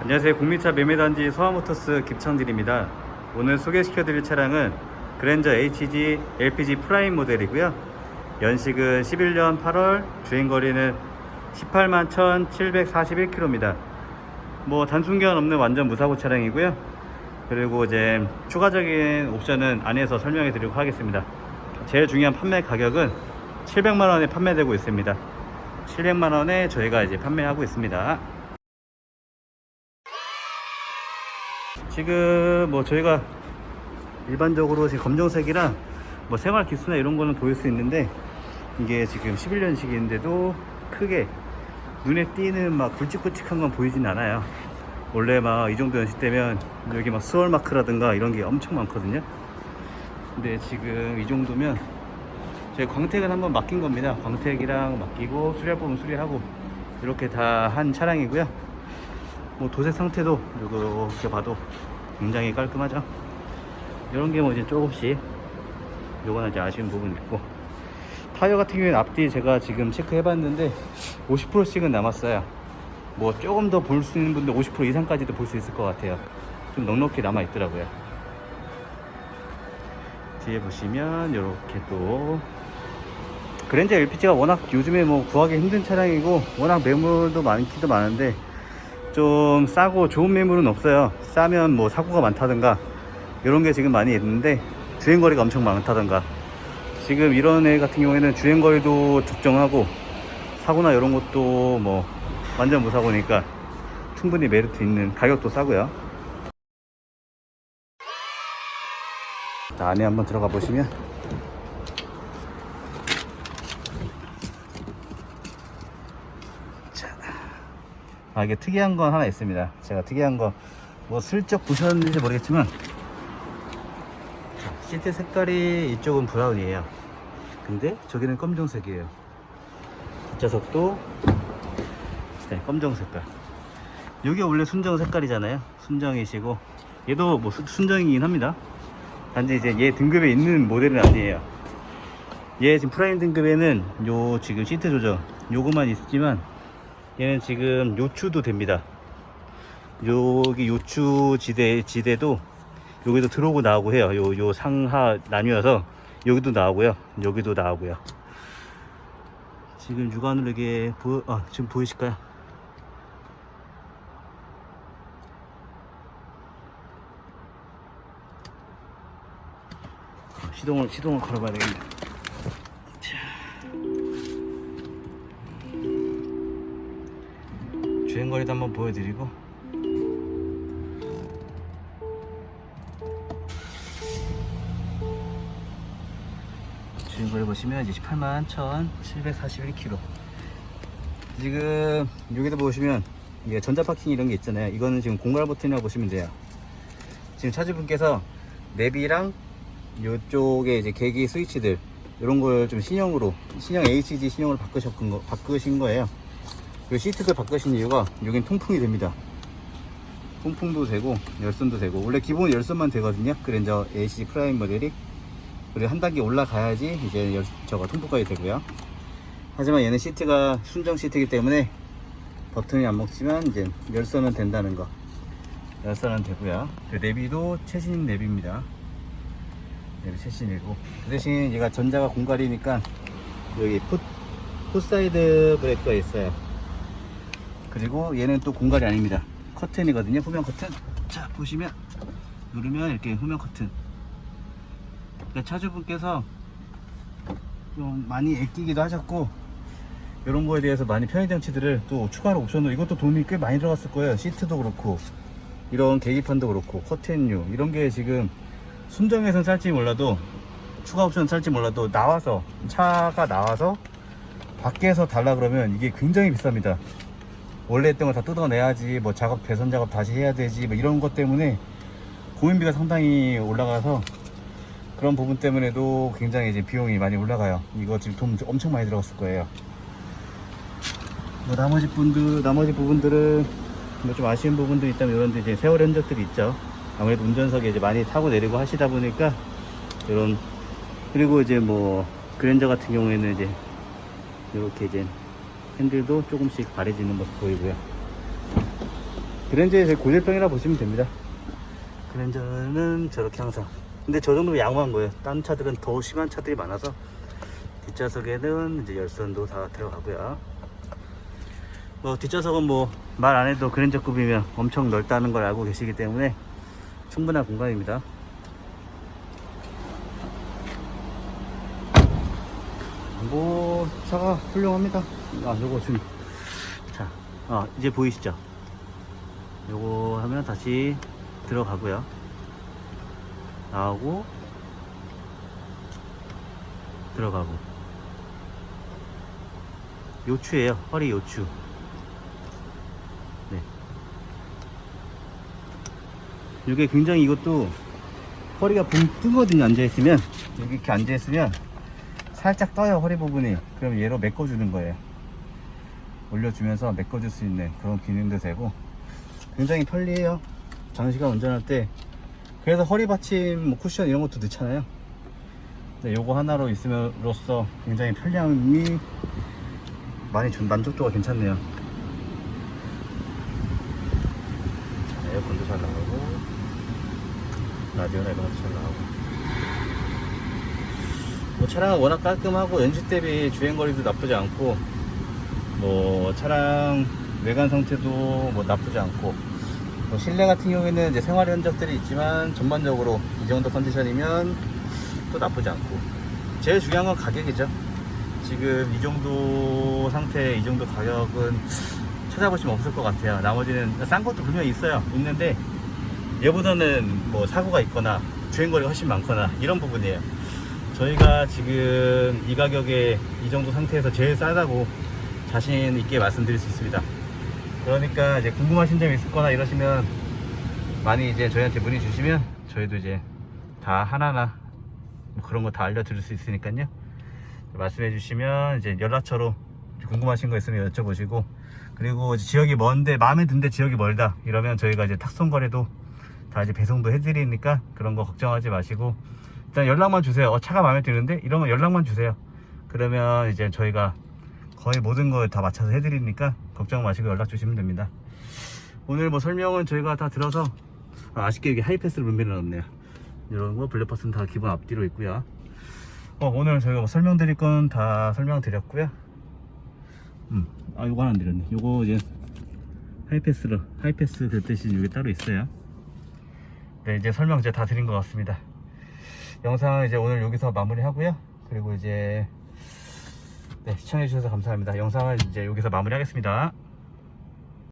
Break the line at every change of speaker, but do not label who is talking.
안녕하세요. 국민차 매매단지 서화모터스 김창진입니다. 오늘 소개시켜드릴 차량은 그랜저 HG LPG 프라임 모델이고요. 연식은 11년 8월, 주행거리는 18만 1741km입니다. 뭐 단순견 없는 완전 무사고 차량이고요. 그리고 이제 추가적인 옵션은 안에서 설명해 드리도록 하겠습니다. 제일 중요한 판매 가격은 700만원에 판매되고 있습니다. 700만원에 저희가 이제 판매하고 있습니다. 지금 뭐 저희가 일반적으로 지금 검정색이라 뭐 생활 기수나 이런 거는 보일 수 있는데 이게 지금 11년식인데도 크게 눈에 띄는 막 굵직굵직한 건 보이진 않아요. 원래 막 이 정도 연식 되면 여기 막 스월 마크라든가 이런 게 엄청 많거든요. 근데 지금 이 정도면 저희 광택은 한번 맡긴 겁니다. 광택이랑 맡기고 수리할 부분 수리하고 이렇게 다 한 차량이고요. 뭐 도색 상태도 이렇게 봐도 굉장히 깔끔하죠. 이런 게 뭐 이제 조금씩 요거는 이제 아쉬운 부분 있고 타이어 같은 경우에는 앞뒤 제가 지금 체크해 봤는데 50%씩은 남았어요. 뭐 조금 더 볼 수 있는 분들 50% 이상까지도 볼 수 있을 것 같아요. 좀 넉넉히 남아 있더라고요. 뒤에 보시면 이렇게 또 그랜저 LPG가 워낙 요즘에 뭐 구하기 힘든 차량이고 워낙 매물도 많기도 많은데 좀 싸고 좋은 매물은 없어요. 싸면 뭐 사고가 많다든가 이런 게 지금 많이 있는데 주행거리가 엄청 많다든가 지금 이런 애 같은 경우에는 주행거리도 적정하고 사고나 이런 것도 뭐 완전 무사고니까 충분히 메리트 있는 가격도 싸고요. 자, 안에 한번 들어가 보시면 아 이게 특이한 건 하나 있습니다. 제가 특이한 거 뭐 슬쩍 보셨는지 모르겠지만 자, 시트 색깔이 이쪽은 브라운이에요. 근데 저기는 검정색이에요. 뒷좌석도 네, 검정 색깔. 이게 원래 순정 색깔이잖아요. 순정이시고 얘도 뭐 수- 순정이긴 합니다. 단지 이제 얘 등급에 있는 모델은 아니에요. 얘 지금 프라임 등급에는 요 지금 시트 조정 요거만 있지만 얘는 지금 요추도 됩니다. 여기 요추 지대 지대도 여기도 들어오고 나오고 해요. 요 요 상하 나뉘어서 여기도 나오고요. 여기도 나오고요. 지금 육안으로 이게 보여 아 지금 보이실까요? 시동을 시동을 걸어봐야 되겠네. 주행거리도 한번 보여드리고 주행거리 보시면 이제 18만 1,741km. 지금 여기도 보시면 이게 전자 파킹 이런 게 있잖아요. 이거는 지금 공갈 버튼이라고 보시면 돼요. 지금 차주분께서 내비랑 이쪽에 이제 계기 스위치들 이런 걸 좀 신형으로 신형 HG 신형으로 바꾸신 거 바꾸신 거예요. 이 시트도 바꾸신 이유가 여긴 통풍이 됩니다. 통풍도 되고 열선도 되고 원래 기본 열선만 되거든요. 그랜저 HG 프라임 모델이 그리고 한 단계 올라가야지 이제 열, 저거 통풍까지 되고요. 하지만 얘는 시트가 순정 시트이기 때문에 버튼이 안 먹지만 이제 열선은 된다는 거. 열선은 되고요. 그 내비도 최신 내비입니다. 내비 최신이고 그 대신 얘가 전자가 공갈이니까 여기 풋, 풋사이드 브레이크가 있어요. 그리고 얘는 또 공갈이 아닙니다. 커튼이거든요. 후면 커튼. 자 보시면 누르면 이렇게 후면 커튼. 그러니까 차주분께서 좀 많이 애끼기도 하셨고 이런 거에 대해서 많이 편의 장치들을 또 추가로 옵션으로 이것도 돈이 꽤 많이 들어갔을 거예요. 시트도 그렇고 이런 계기판도 그렇고 커튼류 이런 게 지금 순정에선 살지 몰라도 추가 옵션 살지 몰라도 나와서 차가 나와서 밖에서 달라 그러면 이게 굉장히 비쌉니다. 원래 했던 거다 뜯어내야지 뭐 작업 개선 작업 다시 해야 되지 뭐 이런 것 때문에 고민비가 상당히 올라가서 그런 부분 때문에도 굉장히 이제 비용이 많이 올라가요. 이거 지금 돈 엄청 많이 들어갔을 거예요. 뭐 나머지 분들 나머지 부분들은 뭐 좀 아쉬운 부분도 있다면 이런 데 이제 세월 흔적들이 있죠. 아무래도 운전석에 이제 많이 타고 내리고 하시다 보니까 이런 그리고 이제 뭐 그랜저 같은 경우에는 이제 이렇게 이제 핸들도 조금씩 바래지는 모습 보이고요. 그랜저의 제 고질병이라 보시면 됩니다. 그랜저는 저렇게 항상. 근데 저 정도면 양호한 거예요. 다른 차들은 더 심한 차들이 많아서 뒷좌석에는 이제 열선도 다 들어가고요. 뭐 뒷좌석은 뭐 말 안 해도 그랜저급이면 엄청 넓다는 걸 알고 계시기 때문에 충분한 공간입니다. 뭐 차가 훌륭합니다. 아 요거 지금 자, 아 이제 보이시죠? 요거 하면 다시 들어가고요. 나오고 들어가고 요추예요. 허리 요추. 네. 이게 굉장히 이것도 허리가 붕 뜨거든요. 앉아 있으면 여기 이렇게 앉아 있으면 살짝 떠요 허리 부분이. 그럼 얘로 메꿔주는 거예요. 올려주면서 메꿔줄 수 있는 그런 기능도 되고 굉장히 편리해요. 장시간 운전할 때 그래서 허리 받침 뭐 쿠션 이런 것도 넣잖아요. 근데 요거 하나로 있음으로써 굉장히 편리함이 많이 좀 만족도가 괜찮네요. 자, 에어컨도 잘 나가고 라디오나 이런 것도 잘 나가고 뭐 차량은 워낙 깔끔하고 연식 대비 주행거리도 나쁘지 않고 뭐 차량 외관 상태도 뭐 나쁘지 않고 뭐 실내 같은 경우에는 이제 생활 흔적들이 있지만 전반적으로 이 정도 컨디션이면 또 나쁘지 않고. 제일 중요한 건 가격이죠. 지금 이 정도 상태 이 정도 가격은 찾아보시면 없을 것 같아요. 나머지는 싼 것도 분명히 있어요. 있는데 얘보다는 뭐 사고가 있거나 주행거리가 훨씬 많거나 이런 부분이에요 저희가 지금 이 가격에 이 정도 상태에서 제일 싸다고 자신 있게 말씀드릴 수 있습니다. 그러니까 이제 궁금하신 점이 있을 거나 이러시면 많이 이제 저희한테 문의 주시면 저희도 이제 다 하나하나 뭐 그런 거 다 알려드릴 수 있으니까요. 말씀해 주시면 이제 연락처로 궁금하신 거 있으면 여쭤보시고 그리고 지역이 먼데 마음에 든데 지역이 멀다 이러면 저희가 이제 탁송 거래도 다 이제 배송도 해드리니까 그런 거 걱정하지 마시고 일단 연락만 주세요. 어, 차가 마음에 드는데? 이러면 연락만 주세요. 그러면 이제 저희가 거의 모든 걸 다 맞춰서 해드리니까 걱정 마시고 연락 주시면 됩니다. 오늘 뭐 설명은 저희가 다 들어서 아, 아쉽게 여기 하이패스 룸미를 넣었네요. 이런 거 블랙박스는 다 기본 앞뒤로 있고요. 어, 오늘 저희가 뭐 설명드릴 건 다 설명드렸고요. 음, 아 요거 하나 안 드렸네. 요거 이제 하이패스로 하이패스 될 대신 여기 따로 있어요. 네 이제 설명 이제 다 드린 것 같습니다 영상 이제 오늘 여기서 마무리 하고요. 그리고 이제 네, 시청해주셔서 감사합니다. 영상을 이제 여기서 마무리 하겠습니다